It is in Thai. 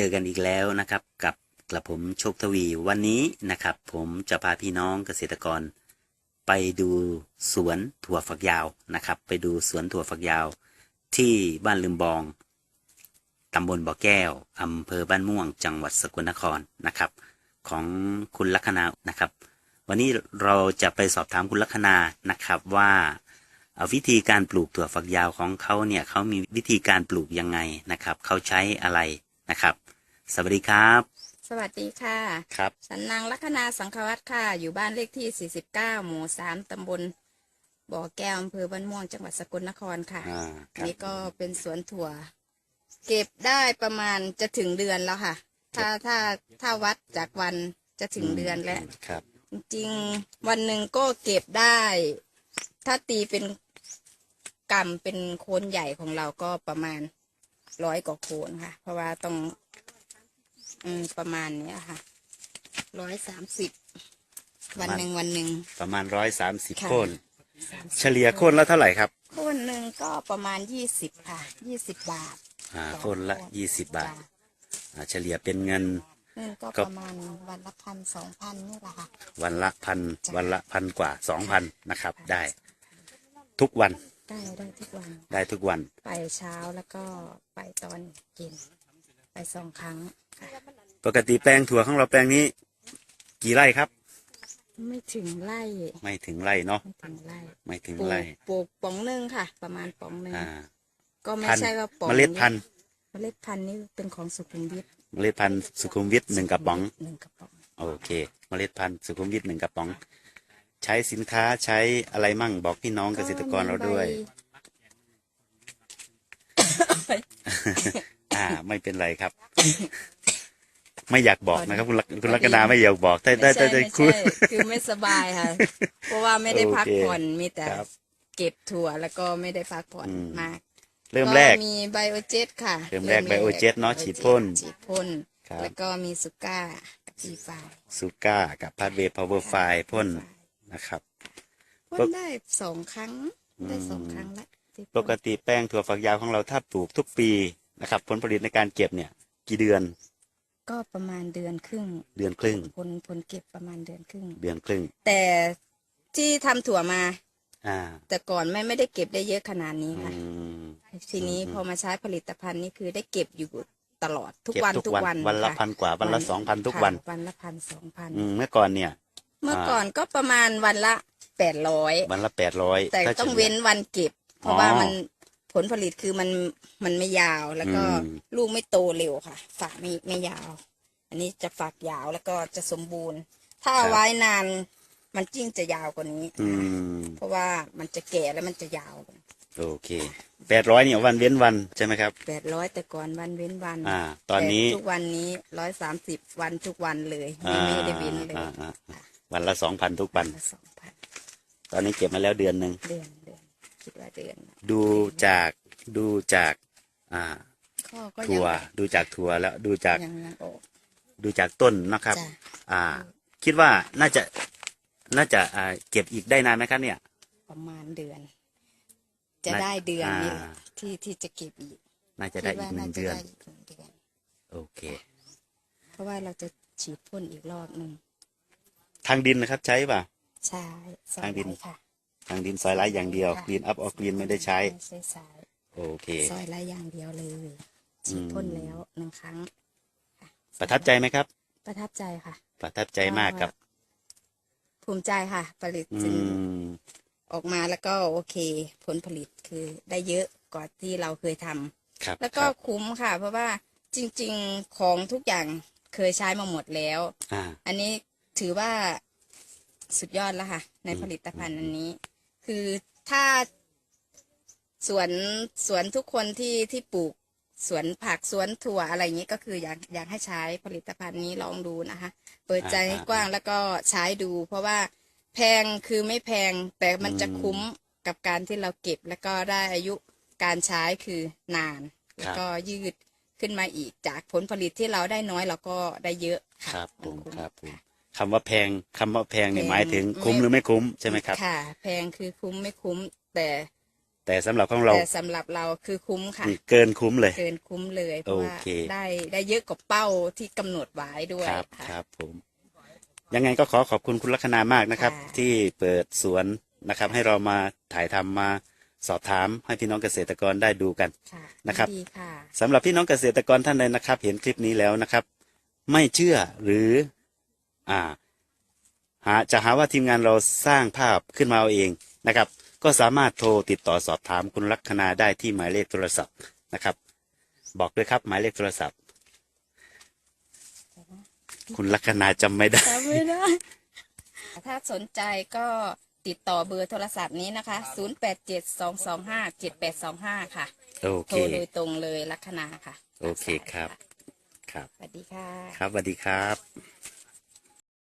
เจอกันอีกแล้วนะครับ กับกระผมโชคทวีวันนี้นะครับ ผมจะพาพี่น้องเกษตรกร ไปดูสวนถั่วฝักยาวนะครับ ไปดูสวนถั่วฝักยาว ที่บ้านลืมบองตำบลบ่อแก้วอำเภอบ้านม่วง จังหวัดสกลนครนะครับ ของคุณลัคนานะครับ วันนี้เราจะไปสอบถามคุณลัคนานะครับว่าเอ่อวิธีการปลูกถั่วฝักยาวของเขาเนี่ยเขามีวิธีการปลูกยังไงนะครับเขาใช้อะไรนะครับ สวัสดีครับ สวัสดีค่ะ ครับฉันนางลัคนาสังควัตค่ะ อยู่บ้านเลขที่ 49 หมู่ 3 ตำบลบ่อแก้วอำเภอบ้านม่วงจังหวัดสกลนครค่ะ อ่าครับนี่ก็เป็นสวนถั่ว เก็บได้ประมาณจะถึงเดือนแล้วค่ะ ถ้าถ้าถ้าวัดจากวันจะถึงเดือนแล้ว ครับ จริงๆวันหนึ่งก็เก็บได้ ถ้าตีเป็นกำเป็นโคนใหญ่ของเราก็ประมาณร้อยกว่าโคนค่ะ เพราะว่าต้อง อืมประมาณเนี้ยค่ะ ร้อยสามสิบ วันหนึ่งวันหนึ่ง ประมาณร้อยสามสิบค่ะ โค่นเฉลี่ยโค่นละเท่าไหร่ครับโคนหนึ่งก็ประมาณยี่สิบค่ะ ยี่สิบบาทอ่าต่อโค่นละโคนยี่สิบบาทจ้ะอ่าเฉลี่ยเป็นเงิน เงินก็ก็ ประมาณวันละพันสองพันนี่แหละค่ะ วันละพันจ้ะ วันละพันกว่าสองพันนะครับ ได้ทุกวันได้ได้ทุกวัน ได้ทุกวัน ไปเช้าแล้วก็ไปตอนเย็นไป สองครั้งค่ะปกติแปลงถั่วของเราแปลงนี้ กี่ไร่ครับ ไม่ถึงไร่ไม่ถึงไร่เนาะไม่ถึงไร่ไม่ถึงปลูไร่กปลูกป๋องหนึ่งค่ะ ประมาณป๋องหนึ่งอ่าก็ไม่พันธุ์ใช่ว่าป๋องเมล็ดพันธุ์เมล็ดพันธุ์นี่เป็นของสุขุมวิทเมล็ดพันธุ์สุขุมวิทหนึ่งกระป๋อง หนึ่งกระป๋อง โอเค เมล็ดพันธุ์สุขุมวิทหนึ่งกระป๋อง ใช้สินค้าใช้อะไรมั่งบอกพี่น้องเกษตรกรเราด้วย อ่า ไม่เป็นไรครับ ไม่อยากบอกนะครับ คุณลักคุณลักษณาไม่อยากบอกได้ได้ไม่ได้ใช่ได้ไม่คุยใช่คือไม่สบายค่ะ เพราะว่าไม่ได้พักโอเคผ่อนมีแต่ครับเก็บถั่วแล้วก็ไม่ได้พักผ่อนอืม มากเริ่มแรก มีไบโอเจตค่ะเริ่มแรก Biojet เนอะฉีดพ่น ฉีดพ่น ครับแล้วก็มีสุก้ากับซีไฟซูก้ากับพาดเวพาวเวอร์ไฟพ่นนะครับ พ่นได้สองครั้ง ได้สองอืมครั้งละที่ปกติแป้งถั่วฝักยาวของเราถ้าปลูกทุกปี นะครับ ผลผลิตในการเก็บเนี่ยกี่เดือน ก็ประมาณเดือนครึ่ง เดือนครึ่ง ผลผลเก็บประมาณเดือนครึ่ง เดือนครึ่ง แต่ที่ทำถั่วมา อ่า แต่ก่อนไม่ไม่ได้เก็บได้เยอะขนาดนี้อืค่ะมทีนี้อืม พอมาใช้ผลิตภัณฑ์นี่คือได้เก็บอยู่ตลอดทุกเก็บวันทุกทุกวันวันวันละค่พันกว่าวันละสองพันทุกวัน ค่ะวันละพันสองพันอืมเมื่อก่อนเนี่ย เมื่อก่อนก็ประมาณวันละแปดร้อยวันละแปดร้อย แต่ต้องเว้นวันเก็บ เพราะอ๋อว่ามัน ผลผลิตคือมันมันไม่ยาวแล้วก็อืม ลูกไม่โตเร็วค่ะ ฝากไม่ไม่ยาว อันนี้จะฝากยาวแล้วก็จะสมบูรณ์ ถ้าเอาไว้นานมันจิ้งจะยาวกว่านี้ อืม เพราะว่ามันจะแก่แล้วมันจะยาวโอเคแปดร้อยเนี่ยวันเว้นวันใช่ไหมครับ แปดร้อยแต่ก่อนวันเว้นวันอ่า ตอนนี้แต่ทุกวันนี้ร้อยสามสิบวันทุกวันเลยอ่าไม่ได้เว้นเลยอ่าอ่าอ่าวันละสองพันทุกวัน สองพันตอนนี้เก็บมาแล้วเดือนหนึ่งเดือน เดือนคิดว่าเดือนดูจากดูจากอ่าข้อก็ยัถั่งวดูจากถั่วแล้วดูจากยังยังออก ดูจากต้นนะครับ จ้ะ อ่า คิดว่าน่าจะน่าจะอ่าเก็บอีกได้นานไหมครับเนี่ย ประมาณเดือน จะน่าได้เดือนนี่แหละอ่า ที่ที่จะเก็บอีกน่าจะได้คิอีกว่าหนึ่งจะเดือน ได้อีกหนึ่งเดือน โอเค เพราะว่าเราจะฉีดพ่นอีกรอบหนึ่งทางดินนะครับใช้ป่ะ ใช่สองทางดิน ไร่ค่ะ ทางดินซอยไร้อย่างเดียวค่ะกรีนอัพออกกรีนไม่ได้ใช้ไม่ใช่สายโอเค ซอยไร่อย่างเดียวเลยฉีดพ่นแล้วหนึ่งครั้งค่ประทับใจไหมครับ ประทับใจค่ะ ประทับใจมากกับ ภูมิใจค่ะ ผลิตอืสินม ออกมาแล้วก็โอเค ผลผลิตคือได้เยอะกว่าที่เราเคยทำครับแล้วก็ครับคุ้มค่ะ เพราะว่าจริง ๆของทุกอย่างเคยใช้มาหมดแล้ว อ่า อันนี้ถือว่าสุดยอดแล้วค่ะ ในอืมผลิตภัณฑ์อันนี้ คือถ้าสวนสวนทุกคนที่ที่ปลูกสวนผักสวนถั่วอะไรอย่างนี้ก็คืออยากอยากให้ใช้ผลิตภัณฑ์นี้ลองดูนะคะ เปิดใจให้กว้างแล้วก็ใช้ดู เพราะว่าแพงคือไม่แพงแต่มันจะคุ้มกับการที่เราเก็บ แล้วก็ได้อายุการใช้คือนาน แล้วก็ยืดขึ้นมาอีกจากผลผลิตที่เราได้น้อยเราก็ได้เยอะะครับผมนคุ้ครับผมะ คำว่าแพงคำว่าแพงเนี่ยแพงหมายถึงไม่คุ้มหรือไม่คุ้มใช่ไหมครับ ค่ะ แพงคือคุ้มไม่คุ้ม แต่แต่สำหรับของเราแต่สำหรับเราคือคุ้มค่ะเกินคุ้มเลย เกินคุ้มเลยเพราะว่าโอเค ได้ได้เยอะกว่าเป้าที่กำหนดไว้ด้วยครับค่ะ ครับผมยังไงก็ขอขอบคุณคุณลัคนามากนะครับ ค่ะ ที่เปิดสวนนะครับ ให้เรามาถ่ายทำมาสอบถามให้พี่น้องเกษตรกรได้ดูกัน ค่ะนะครับ ดีค่ะ สำหรับพี่น้องเกษตรกรท่านใดนะครับ เห็นคลิปนี้แล้วนะครับ ไม่เชื่อหรือ อ่าหาจะหาว่าทีมงานเราสร้างภาพขึ้นมาเอาเองนะครับ ก็สามารถโทรติดต่อสอบถามคุณลัคนาได้ที่หมายเลขโทรศัพท์นะครับ บอกด้วยครับหมายเลขโทรศัพท์ คุณลัคนาจำไม่ได้ จำไม่ได้ ถ้าสนใจก็ติดต่อเบอร์โทรศัพท์นี้นะคะ 0872257825 ค่ะ โอโทเค รโดยตรงเลยลัคนาค่ะโอเคครับ ครับ สวัสดีค่ะ ครับสวัสดีครับ